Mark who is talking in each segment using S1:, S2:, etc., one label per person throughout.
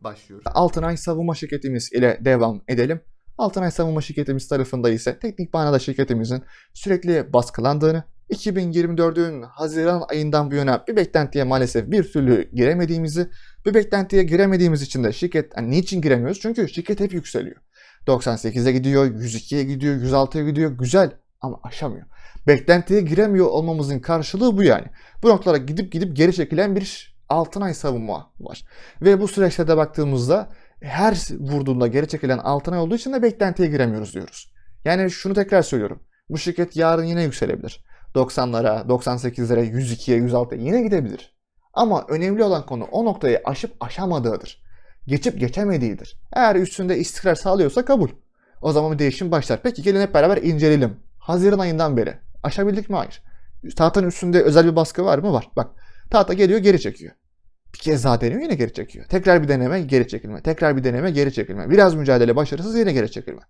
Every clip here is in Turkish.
S1: başlıyoruz. Altınay Savunma Şirketimiz ile devam edelim. Altınay Savunma Şirketimiz tarafında ise teknik manada şirketimizin sürekli baskılandığını, 2024'ün Haziran ayından bu yana bir beklentiye maalesef bir türlü giremediğimizi, bir beklentiye giremediğimiz için de şirket, yani niçin giremiyoruz? Çünkü şirket hep yükseliyor. 98'e gidiyor, 102'ye gidiyor, 106'ya gidiyor, güzel ama aşamıyor. Beklentiye giremiyor olmamızın karşılığı bu yani. Bu noktalara gidip gidip geri çekilen bir Altınay savunma var. Ve bu süreçte de baktığımızda her vurduğunda geri çekilen Altınay olduğu için de beklentiye giremiyoruz diyoruz. Yani şunu tekrar söylüyorum. Bu şirket yarın yine yükselebilir. 90'lara, 98'lere, 102'ye, 106'ya yine gidebilir. Ama önemli olan konu o noktayı aşıp aşamadığıdır. Geçip geçemediğidir. Eğer üstünde istikrar sağlıyorsa kabul. O zaman bir değişim başlar. Peki gelin hep beraber inceleyelim. Haziran ayından beri. Aşabildik mi? Hayır. Tahtanın üstünde özel bir baskı var mı? Var. Bak tahta geliyor geri çekiyor. Bir kez daha deniyor yine geri çekiyor. Tekrar bir deneme geri çekilme. Tekrar bir deneme geri çekilme. Biraz mücadele başarısız yine geri çekilme.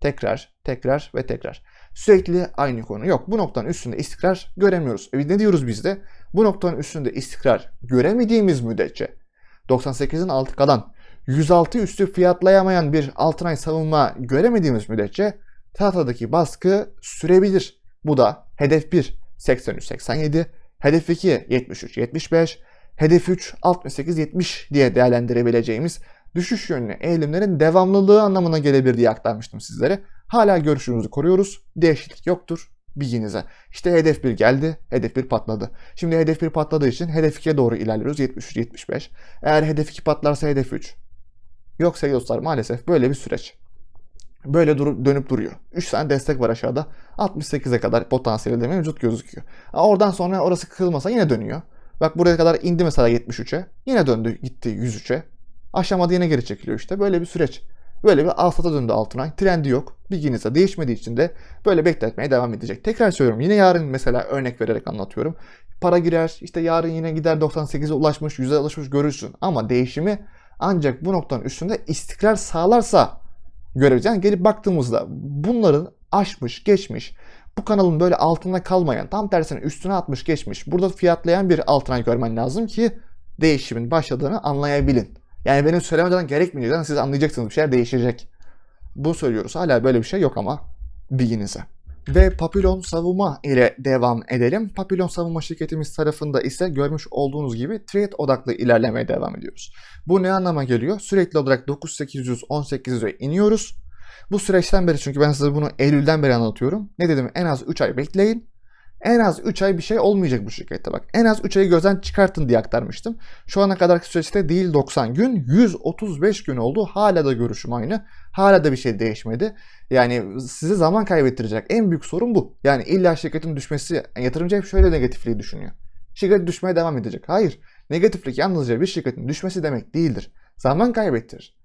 S1: Tekrar, tekrar ve tekrar. Sürekli aynı konu. Yok bu noktanın üstünde istikrar göremiyoruz. E ne diyoruz biz de? Bu noktanın üstünde istikrar göremediğimiz müddetçe 98'in altı kalan 106 üstü fiyatlayamayan bir altınay savunma göremediğimiz müddetçe tahtadaki baskı sürebilir. Bu da hedef 1 83-87, hedef 2 73-75, hedef 3 68-70 diye değerlendirebileceğimiz düşüş yönlü eğilimlerin devamlılığı anlamına gelebilir diye aktarmıştım sizlere. Hala görüşümüzü koruyoruz. Değişiklik yoktur bilginize. İşte hedef 1 geldi, hedef 1 patladı. Şimdi hedef 1 patladığı için hedef 2'ye doğru ilerliyoruz 73-75. Eğer hedef 2 patlarsa hedef 3. Yoksa dostlar maalesef böyle bir süreç. Böyle dur- dönüp duruyor. 3 tane destek var aşağıda. 68'e kadar potansiyeli de mevcut gözüküyor. Oradan sonra orası kırılmasa yine dönüyor. Bak buraya kadar indi mesela 73'e. Yine döndü gitti 103'e. Aşamada yine geri çekiliyor işte. Böyle bir süreç. Böyle bir alsata döndü Altınay. Trendi yok. Bilginize değişmediği için de böyle bekletmeye devam edecek. Tekrar söylüyorum. Yine yarın mesela örnek vererek anlatıyorum. Para girer. işte yarın yine gider 98'e ulaşmış, 100'e ulaşmış görürsün. Ama değişimi ancak bu noktanın üstünde istikrar sağlarsa göreceğiz. Yani gelip baktığımızda bunların aşmış, geçmiş, bu kanalın böyle altında kalmayan, tam tersine üstüne atmış, geçmiş, burada fiyatlayan bir Altınay görmen lazım ki değişimin başladığını anlayabilin. Yani benim söylemeden gerekmiyor. Zaten siz anlayacaksınız bir şeyler değişecek. Bunu söylüyoruz. Hala böyle bir şey yok ama bilginize. Ve Papillon Savunma ile devam edelim. Papillon Savunma şirketimiz tarafında ise görmüş olduğunuz gibi trade odaklı ilerlemeye devam ediyoruz. Bu ne anlama geliyor? Sürekli olarak 9818'e iniyoruz. Bu süreçten beri çünkü ben size bunu Eylül'den beri anlatıyorum. Ne dedim? En az 3 ay bekleyin. En az 3 ay bir şey olmayacak bu şirkette bak. En az 3 ayı gözden çıkartın diye aktarmıştım. Şu ana kadarki süreçte değil 90 gün, 135 gün oldu. Hala da görüşüm aynı. Hala da bir şey değişmedi. Yani size zaman kaybettirecek. En büyük sorun bu. Yani illa şirketin düşmesi, yatırımcı hep şöyle negatifliği düşünüyor. Şirket düşmeye devam edecek. Hayır. Negatiflik yalnızca bir şirketin düşmesi demek değildir. Zaman kaybettirir.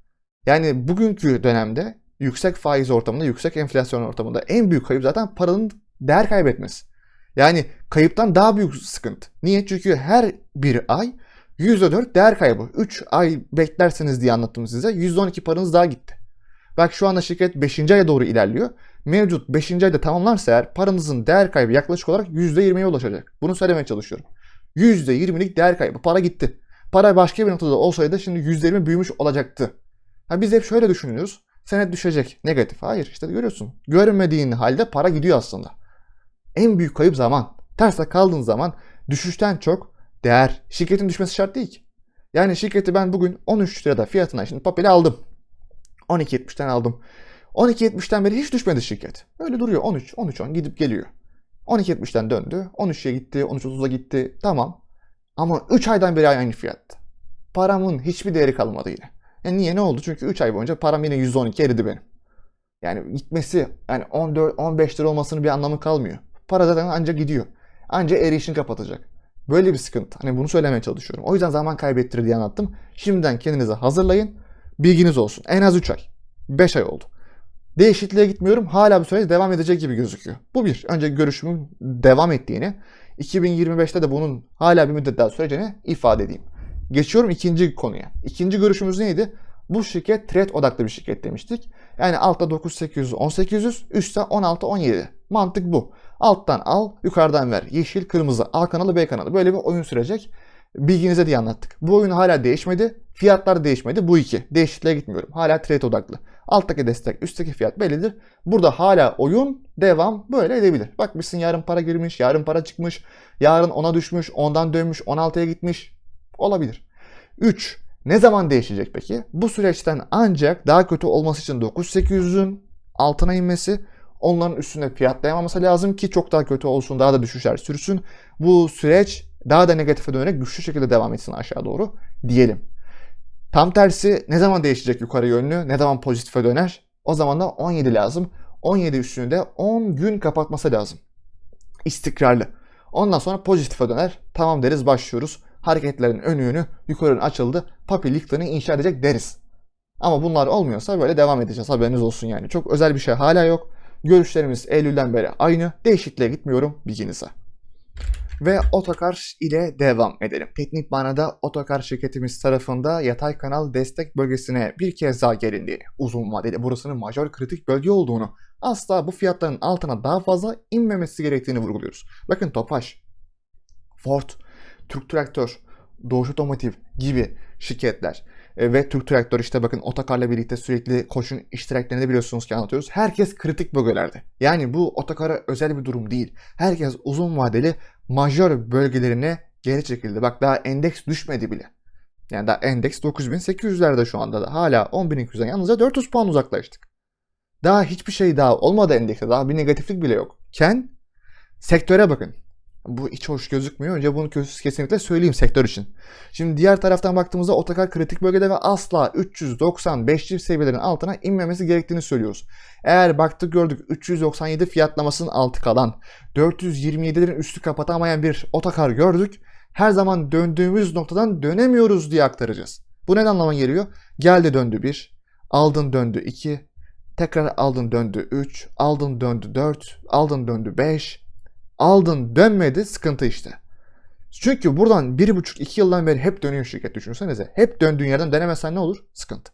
S1: Yani bugünkü dönemde yüksek faiz ortamında, yüksek enflasyon ortamında en büyük kayıp zaten paranın değer kaybetmesi. Yani kayıptan daha büyük sıkıntı. Niye? Çünkü her bir ay %4 değer kaybı. 3 ay beklerseniz diye anlattım size. %12 paranız daha gitti. Bak şu anda şirket 5. aya doğru ilerliyor. Mevcut 5. ayda tamamlarsa eğer paranızın değer kaybı yaklaşık olarak %20'ye ulaşacak. Bunu söylemeye çalışıyorum. %20'lik değer kaybı. Para gitti. Para başka bir noktada olsaydı şimdi %20 büyümüş olacaktı. Ha biz hep şöyle düşünüyoruz. Senet düşecek. Negatif. Hayır işte görüyorsun. Görmediğin halde para gidiyor aslında. En büyük kayıp zaman. Terste kaldığın zaman düşüşten çok değer. Şirketin düşmesi şart değil ki. Yani şirketi ben bugün 13 lirada fiyatına şimdi papeli aldım. 12.70'ten aldım. 12.70'ten beri hiç düşmedi şirket. Öyle duruyor 13, 13, 10 gidip geliyor. 12.70'ten döndü. 13'e gitti, 13.30'a gitti. Tamam. Ama 3 aydan beri aynı fiyatta. Paramın hiçbir değeri kalmadı yine. E niye ne oldu? Çünkü 3 ay boyunca param yine %12 eridi benim. Yani gitmesi yani 14 15 lira olmasının bir anlamı kalmıyor. Para zaten ancak gidiyor. Ancak erişini kapatacak. Böyle bir sıkıntı. Hani bunu söylemeye çalışıyorum. O yüzden zaman kaybettirir diye anlattım. Şimdiden kendinize hazırlayın. Bilginiz olsun. En az 3 ay. 5 ay oldu. Değişikliğe gitmiyorum. Hala bu süreç devam edecek gibi gözüküyor. Bu bir. Önce görüşümün devam ettiğini, 2025'te de bunun hala bir müddet daha süreceğini ifade edeyim. Geçiyorum ikinci konuya. İkinci görüşümüz neydi? Bu şirket trade odaklı bir şirket demiştik. Yani altta 9800, 10800, üstte 16, 17. Mantık bu. Alttan al, yukarıdan ver. Yeşil, kırmızı, A kanalı, B kanalı. Böyle bir oyun sürecek. Bilginize diye anlattık. Bu oyun hala değişmedi. Fiyatlar değişmedi. Bu iki. Değişikliğe gitmiyorum. Hala trade odaklı. Alttaki destek, üstteki fiyat bellidir. Burada hala oyun devam böyle edebilir. Bak Bakmışsın yarın para girmiş, yarın para çıkmış, yarın ona düşmüş, ondan dönmüş, 16'ya gitmiş. Olabilir. 3. Ne zaman değişecek peki? Bu süreçten ancak daha kötü olması için 9800'ün altına inmesi, onların üstüne fiyatlayamaması lazım ki çok daha kötü olsun, daha da düşüşler sürsün. Bu süreç daha da negatife dönerek güçlü şekilde devam etsin aşağı doğru diyelim. Tam tersi ne zaman değişecek yukarı yönlü, ne zaman pozitife döner? O zaman da 17 lazım. 17 üstünü de 10 gün kapatması lazım. İstikrarlı. Ondan sonra pozitife döner. Tamam deriz başlıyoruz. Hareketlerin önü yönü yukarı açıldı. Papi liktini inşa edecek deriz. Ama bunlar olmuyorsa böyle devam edeceğiz. Haberiniz olsun yani. Çok özel bir şey hala yok. Görüşlerimiz Eylül'den beri aynı. Değişikliğe gitmiyorum bilginize. Ve otokar ile devam edelim. Teknik manada otokar şirketimiz tarafında yatay kanal destek bölgesine bir kez daha gelindiğini, uzun vadeli burasının majör kritik bölge olduğunu, asla bu fiyatların altına daha fazla inmemesi gerektiğini vurguluyoruz. Bakın Topaş, Ford, Türk Traktör, Doğuş Otomotiv gibi şirketler e, ve Türk Traktör işte bakın otokarla birlikte sürekli koşun iştiraklerini biliyorsunuz ki anlatıyoruz. Herkes kritik bölgelerde. Yani bu otokara özel bir durum değil. Herkes uzun vadeli majör bölgelerine geri çekildi. Bak daha endeks düşmedi bile. Yani daha endeks 9800'lerde şu anda da hala 10.200'den yalnızca 400 puan uzaklaştık. Daha hiçbir şey daha olmadı endekste. Daha bir negatiflik bile yok. Ken sektöre bakın. Bu hiç hoş gözükmüyor. Önce bunu kesinlikle söyleyeyim sektör için. Şimdi diğer taraftan baktığımızda otokar kritik bölgede ve asla 395 seviyelerin altına inmemesi gerektiğini söylüyoruz. Eğer baktık gördük 397 fiyatlamasının altı kalan 427'lerin üstü kapatamayan bir otokar gördük. Her zaman döndüğümüz noktadan dönemiyoruz diye aktaracağız. Bu ne anlama geliyor? Geldi döndü 1, aldın döndü 2, tekrar aldın döndü 3, aldın döndü 4, aldın döndü 5, aldın dönmedi sıkıntı işte. Çünkü buradan 1,5-2 yıldan beri hep dönüyor şirket düşünsenize. Hep döndüğün yerden dönemezsen ne olur? Sıkıntı.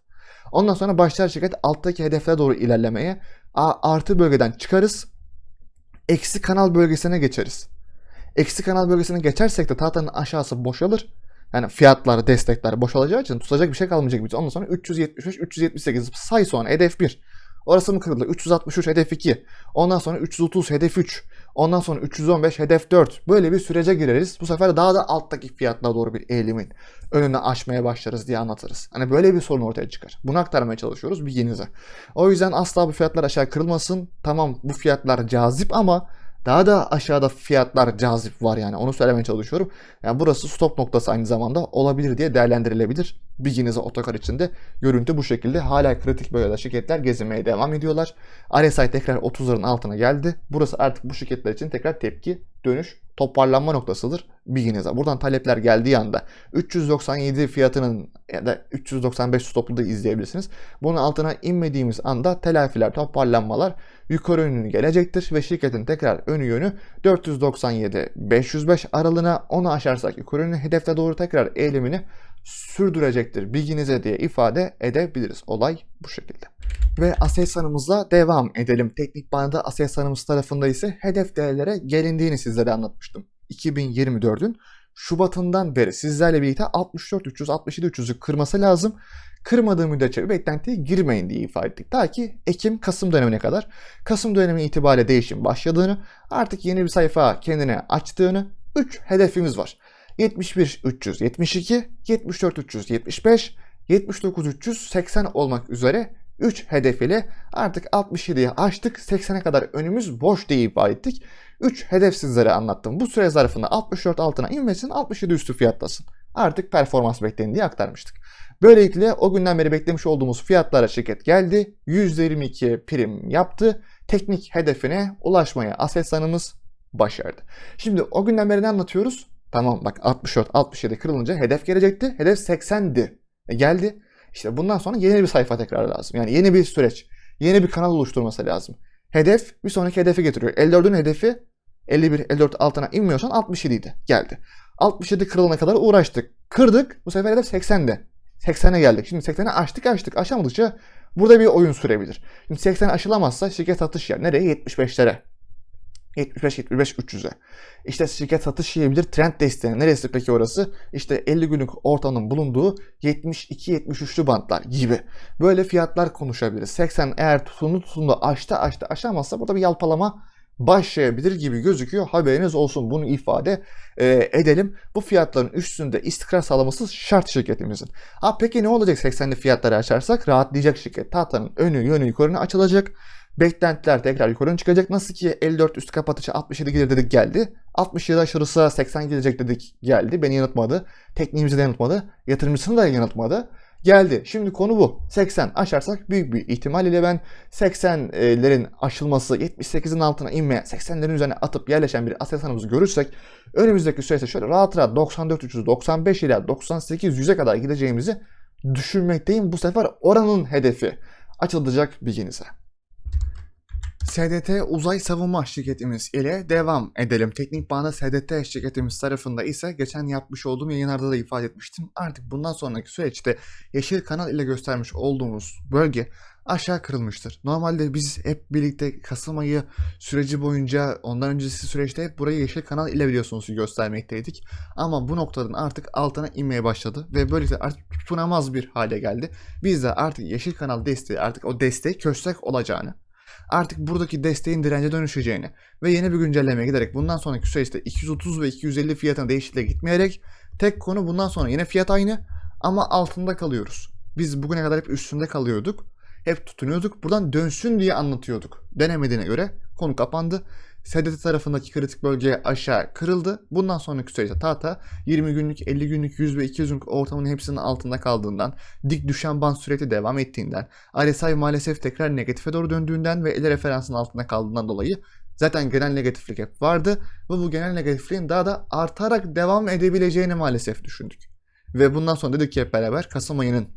S1: Ondan sonra başlar şirket alttaki hedeflere doğru ilerlemeye. Artı bölgeden çıkarız. Eksi kanal bölgesine geçeriz. Eksi kanal bölgesine geçersek de tahtanın aşağısı boşalır. Yani fiyatlar, destekler boşalacağı için tutacak bir şey kalmayacak. Ondan sonra 375, 378 say sonra hedef 1. Orası mı kırıldı? 363 hedef 2. Ondan sonra 330 hedef 3. Ondan sonra 315 hedef 4. Böyle bir sürece gireriz. Bu sefer daha da alttaki fiyatlara doğru bir eğilimin önünü aşmaya başlarız diye anlatırız. Hani böyle bir sorun ortaya çıkar. Bunu aktarmaya çalışıyoruz bilginize. O yüzden asla bu fiyatlar aşağı kırılmasın. Tamam bu fiyatlar cazip ama daha da aşağıda fiyatlar cazip var yani onu söylemeye çalışıyorum. Yani burası stop noktası aynı zamanda olabilir diye değerlendirilebilir. Bilginize otokar içinde görüntü bu şekilde. Hala kritik bölgede şirketler gezinmeye devam ediyorlar. RSI tekrar 30'ların altına geldi. Burası artık bu şirketler için tekrar tepki, dönüş, toparlanma noktasıdır bilginize. Buradan talepler geldiği anda 397 fiyatının ya da 395 stoplu da izleyebilirsiniz. Bunun altına inmediğimiz anda telafiler, toparlanmalar yukarı yönlü gelecektir ve şirketin tekrar önü yönü 497-505 aralığına onu aşarsak yukarı yönlü hedefte doğru tekrar eğilimini sürdürecektir bilginize diye ifade edebiliriz. Olay bu şekilde. Ve Aselsan'ımızla devam edelim. Teknik banada Aselsan'ımız tarafında ise hedef değerlere gelindiğini sizlere anlatmıştım. 2024'ün Şubat'ından beri sizlerle birlikte 64 300 67 300'ü kırması lazım. Kırmadığı müddetçe bir beklentiye girmeyin diye ifade ettik. Ta ki Ekim Kasım dönemine kadar. Kasım dönemi itibariyle değişim başladığını, artık yeni bir sayfa kendine açtığını 3 hedefimiz var. 71 372, 74 375, 79 380 olmak üzere 3 hedef ile artık 67'yi aştık. 80'e kadar önümüz boş diye ifade ettik. 3 hedef sizlere anlattım. Bu süre zarfında 64 altına inmesin, 67 üstü fiyatlasın. Artık performans bekleyin diye aktarmıştık. Böylelikle o günden beri beklemiş olduğumuz fiyatlara şirket geldi. %22 prim yaptı. Teknik hedefine ulaşmaya Aselsan'ımız başardı. Şimdi o günden beri ne anlatıyoruz? Tamam bak 64, 67 kırılınca hedef gelecekti. Hedef 80'di. E geldi. İşte bundan sonra yeni bir sayfa tekrar lazım. Yani yeni bir süreç. Yeni bir kanal oluşturması lazım. Hedef bir sonraki hedefi getiriyor. 54'ün hedefi 51, 54 altına inmiyorsan 67 idi. Geldi. 67 kırılana kadar uğraştık. Kırdık. Bu sefer hedef 80'de. 80'e geldik. Şimdi 80'e açtık açtık. Aşamadıkça burada bir oyun sürebilir. Şimdi 80 aşılamazsa şirket satış yer. Nereye? 75'lere. 75 75 300'e. İşte şirket satış yiyebilir trend desteği. Neresi peki orası? İşte 50 günlük ortamın bulunduğu 72-73'lü bantlar gibi. Böyle fiyatlar konuşabiliriz. 80 eğer tutundu tutundu aştı aştı aşamazsa burada bir yalpalama başlayabilir gibi gözüküyor. Haberiniz olsun bunu ifade e, edelim. Bu fiyatların üstünde istikrar sağlaması şart şirketimizin. Ha peki ne olacak 80'li fiyatları açarsak? Rahatlayacak şirket. Tahtanın önü yönü yukarına açılacak. Beklentiler tekrar yukarı çıkacak. Nasıl ki 54 üstü kapatıcı 67 gelir dedik geldi. 67 aşırısı 80 gelecek dedik geldi. Beni yanıltmadı. Tekniğimizi de yanıltmadı. Yatırımcısını da yanıltmadı. Geldi. Şimdi konu bu. 80 aşarsak büyük bir ihtimal ile ben 80'lerin aşılması 78'in altına inmeye 80'lerin üzerine atıp yerleşen bir aselsanımızı görürsek önümüzdeki süreçte şöyle rahat rahat 94 300 95 ila 98 100'e kadar gideceğimizi düşünmekteyim. Bu sefer oranın hedefi açılacak bilginize. SDT Uzay Savunma şirketimiz ile devam edelim. Teknik bağda SDT şirketimiz tarafında ise geçen yapmış olduğum yayınlarda da ifade etmiştim. Artık bundan sonraki süreçte Yeşil Kanal ile göstermiş olduğumuz bölge aşağı kırılmıştır. Normalde biz hep birlikte Kasım ayı süreci boyunca ondan öncesi süreçte hep burayı Yeşil Kanal ile biliyorsunuz göstermekteydik. Ama bu noktadan artık altına inmeye başladı ve böylelikle artık tutunamaz bir hale geldi. Biz de artık Yeşil Kanal desteği artık o desteği köstek olacağını artık buradaki desteğin dirence dönüşeceğini ve yeni bir güncellemeye giderek bundan sonraki süreçte 230 ve 250 fiyatına değişikliğe gitmeyerek tek konu bundan sonra yine fiyat aynı ama altında kalıyoruz. Biz bugüne kadar hep üstünde kalıyorduk. Hep tutunuyorduk. Buradan dönsün diye anlatıyorduk. Denemediğine göre konu kapandı. SDT tarafındaki kritik bölgeye aşağı kırıldı. Bundan sonraki süreçte tahta 20 günlük, 50 günlük, 100 ve 200 günlük ortamın hepsinin altında kaldığından, dik düşen band sürekli devam ettiğinden, RSI maalesef tekrar negatife doğru döndüğünden ve 50 referansın altında kaldığından dolayı zaten genel negatiflik hep vardı ve bu genel negatifliğin daha da artarak devam edebileceğini maalesef düşündük. Ve bundan sonra dedik ki hep beraber Kasım ayının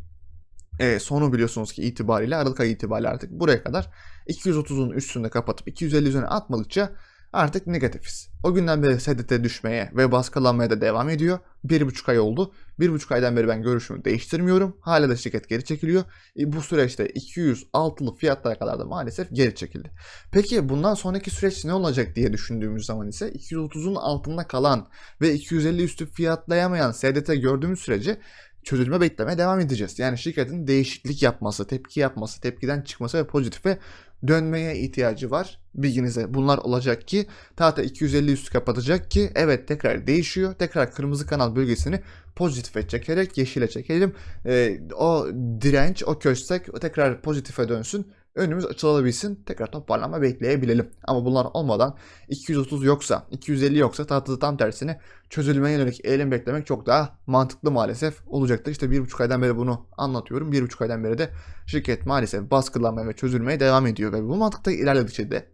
S1: e, sonu biliyorsunuz ki itibariyle Aralık ayı itibariyle artık buraya kadar 230'un üstünde kapatıp 250 üzerine atmadıkça artık negatifiz. O günden beri SDT düşmeye ve baskılanmaya da devam ediyor. Bir buçuk ay oldu. Bir buçuk aydan beri ben görüşümü değiştirmiyorum. Hala da şirket geri çekiliyor. E, bu süreçte 206'lı fiyatlara kadar da maalesef geri çekildi. Peki bundan sonraki süreç ne olacak diye düşündüğümüz zaman ise 230'un altında kalan ve 250 üstü fiyatlayamayan SDT gördüğümüz sürece çözülme beklemeye devam edeceğiz. Yani şirketin değişiklik yapması, tepki yapması, tepkiden çıkması ve pozitife dönmeye ihtiyacı var. Bilginize bunlar olacak ki tahta 250 üstü kapatacak ki evet tekrar değişiyor. Tekrar kırmızı kanal bölgesini pozitife çekerek yeşile çekelim. Ee, o direnç, o köstek tekrar pozitife dönsün önümüz açılabilsin. Tekrar toparlanma bekleyebilelim. Ama bunlar olmadan 230 yoksa, 250 yoksa tahtada tam tersine çözülmeye yönelik eğilim beklemek çok daha mantıklı maalesef olacaktır. İşte bir buçuk aydan beri bunu anlatıyorum. Bir buçuk aydan beri de şirket maalesef baskılanmaya ve çözülmeye devam ediyor. Ve bu mantıkta ilerledikçe de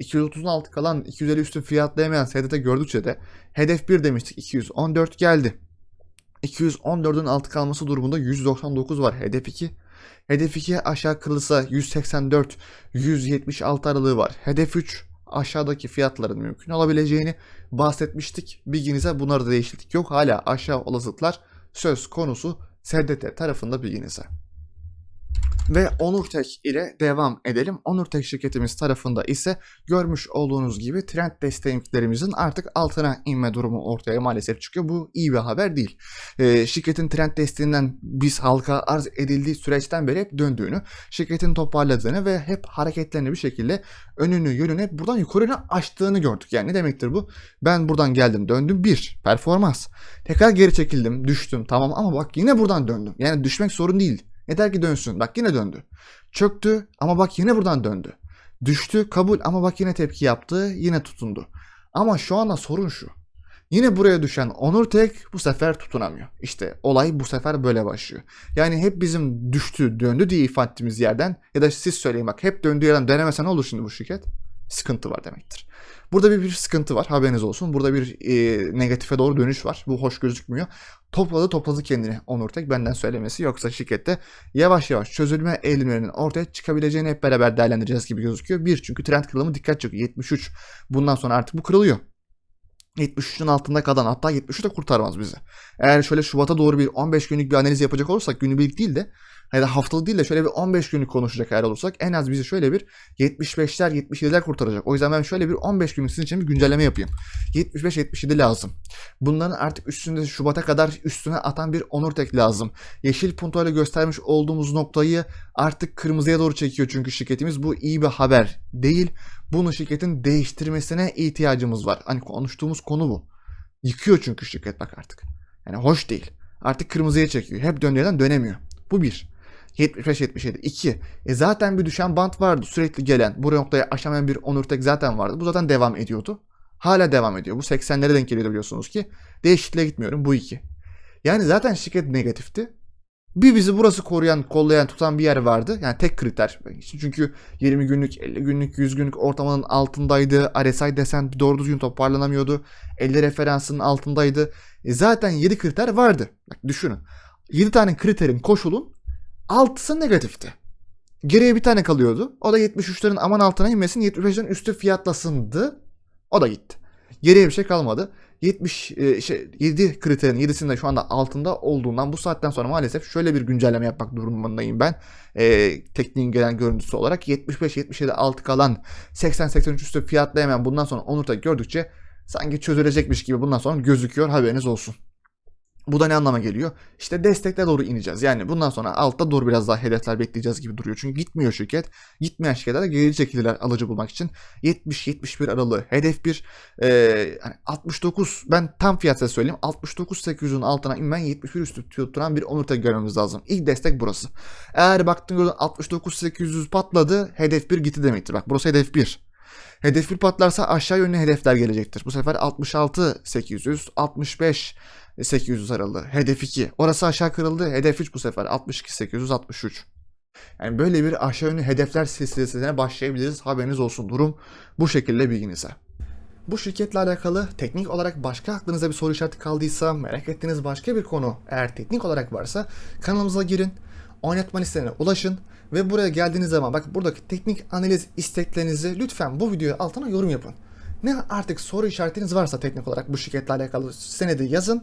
S1: 230'un altı kalan 250 üstü fiyatlayamayan SDT gördükçe de hedef 1 demiştik 214 geldi. 214'ün altı kalması durumunda 199 var. Hedef 2. Hedef 2 aşağı kırılsa 184 176 aralığı var. Hedef 3 aşağıdaki fiyatların mümkün olabileceğini bahsetmiştik. Bilginize bunları da değişiklik yok. Hala aşağı olasılıklar söz konusu SDT tarafında bilginize. Ve Onurtek ile devam edelim. Onurtek şirketimiz tarafında ise görmüş olduğunuz gibi trend desteklerimizin artık altına inme durumu ortaya maalesef çıkıyor. Bu iyi bir haber değil. Ee, şirketin trend desteğinden biz halka arz edildiği süreçten beri hep döndüğünü, şirketin toparladığını ve hep hareketlerini bir şekilde önünü yönünü hep buradan yukarıya açtığını gördük. Yani ne demektir bu? Ben buradan geldim döndüm bir performans. Tekrar geri çekildim düştüm tamam ama bak yine buradan döndüm. Yani düşmek sorun değil. Yeter ki dönsün. Bak yine döndü. Çöktü ama bak yine buradan döndü. Düştü kabul ama bak yine tepki yaptı. Yine tutundu. Ama şu anda sorun şu. Yine buraya düşen Onur Tek bu sefer tutunamıyor. İşte olay bu sefer böyle başlıyor. Yani hep bizim düştü döndü diye ifade ettiğimiz yerden ya da siz söyleyin bak hep döndüğü yerden denemese ne olur şimdi bu şirket? Sıkıntı var demektir. Burada bir, bir sıkıntı var haberiniz olsun. Burada bir e, negatife doğru dönüş var. Bu hoş gözükmüyor. Topladı topladı kendini Onur Tek benden söylemesi. Yoksa şirkette yavaş yavaş çözülme eğilimlerinin ortaya çıkabileceğini hep beraber değerlendireceğiz gibi gözüküyor. Bir çünkü trend kırılımı dikkat çekiyor. 73 bundan sonra artık bu kırılıyor. 73'ün altında kalan hatta 73 de kurtarmaz bizi. Eğer şöyle Şubat'a doğru bir 15 günlük bir analiz yapacak olursak günübirlik değil de ya da haftalık değil de şöyle bir 15 günlük konuşacak eğer olursak en az bizi şöyle bir 75'ler 77'ler kurtaracak. O yüzden ben şöyle bir 15 günlük sizin için bir güncelleme yapayım. 75-77 lazım. Bunların artık üstünde Şubat'a kadar üstüne atan bir onur tek lazım. Yeşil puntoyla göstermiş olduğumuz noktayı artık kırmızıya doğru çekiyor çünkü şirketimiz bu iyi bir haber değil. Bunu şirketin değiştirmesine ihtiyacımız var. Hani konuştuğumuz konu bu. Yıkıyor çünkü şirket bak artık. Yani hoş değil. Artık kırmızıya çekiyor. Hep döndüğünden dönemiyor. Bu bir. 75-77. 2. E zaten bir düşen bant vardı sürekli gelen. Bu noktaya aşamayan bir onur tek zaten vardı. Bu zaten devam ediyordu. Hala devam ediyor. Bu 80'lere denk geliyordu biliyorsunuz ki. Değişikliğe gitmiyorum. Bu iki. Yani zaten şirket negatifti. Bir bizi burası koruyan, kollayan, tutan bir yer vardı. Yani tek kriter. Çünkü 20 günlük, 50 günlük, 100 günlük ortalamanın altındaydı. RSI desen doğru düzgün toparlanamıyordu. 50 referansının altındaydı. E zaten 7 kriter vardı. Bak düşünün. 7 tane kriterin, koşulun 6'sı negatifti. Geriye bir tane kalıyordu. O da 73'lerin aman altına inmesin 75'lerin üstü fiyatlasındı. O da gitti. Geriye bir şey kalmadı. 70 e, şey 7 kriterin 7'sinin de şu anda altında olduğundan bu saatten sonra maalesef şöyle bir güncelleme yapmak durumundayım ben. E, tekniğin gelen görüntüsü olarak 75-77 altı kalan 80-83 üstü fiyatlayamayan bundan sonra Onur'da gördükçe sanki çözülecekmiş gibi bundan sonra gözüküyor haberiniz olsun. Bu da ne anlama geliyor? İşte destekle doğru ineceğiz. Yani bundan sonra altta doğru biraz daha hedefler bekleyeceğiz gibi duruyor. Çünkü gitmiyor şirket. Gitmeyen şirketler de geri çekildiler alıcı bulmak için. 70-71 aralığı hedef bir. Ee, hani 69 ben tam fiyat size söyleyeyim. 69-800'ün altına inmen 71 üstü tutturan bir onur tek görmemiz lazım. İlk destek burası. Eğer baktın gördün 69-800 patladı hedef 1 gitti demektir. Bak burası hedef 1. Hedef 1 patlarsa aşağı yönlü hedefler gelecektir. Bu sefer 66-800, 65 800 aralığı. Hedef 2. Orası aşağı kırıldı. Hedef 3 bu sefer. 62 863. Yani böyle bir aşağı yönlü hedefler silsilesine başlayabiliriz. Haberiniz olsun. Durum bu şekilde bilginize. Bu şirketle alakalı teknik olarak başka aklınıza bir soru işareti kaldıysa, merak ettiğiniz başka bir konu eğer teknik olarak varsa kanalımıza girin, oynatma listelerine ulaşın ve buraya geldiğiniz zaman bak buradaki teknik analiz isteklerinizi lütfen bu videoya altına yorum yapın. Ne artık soru işaretiniz varsa teknik olarak bu şirketle alakalı senedi yazın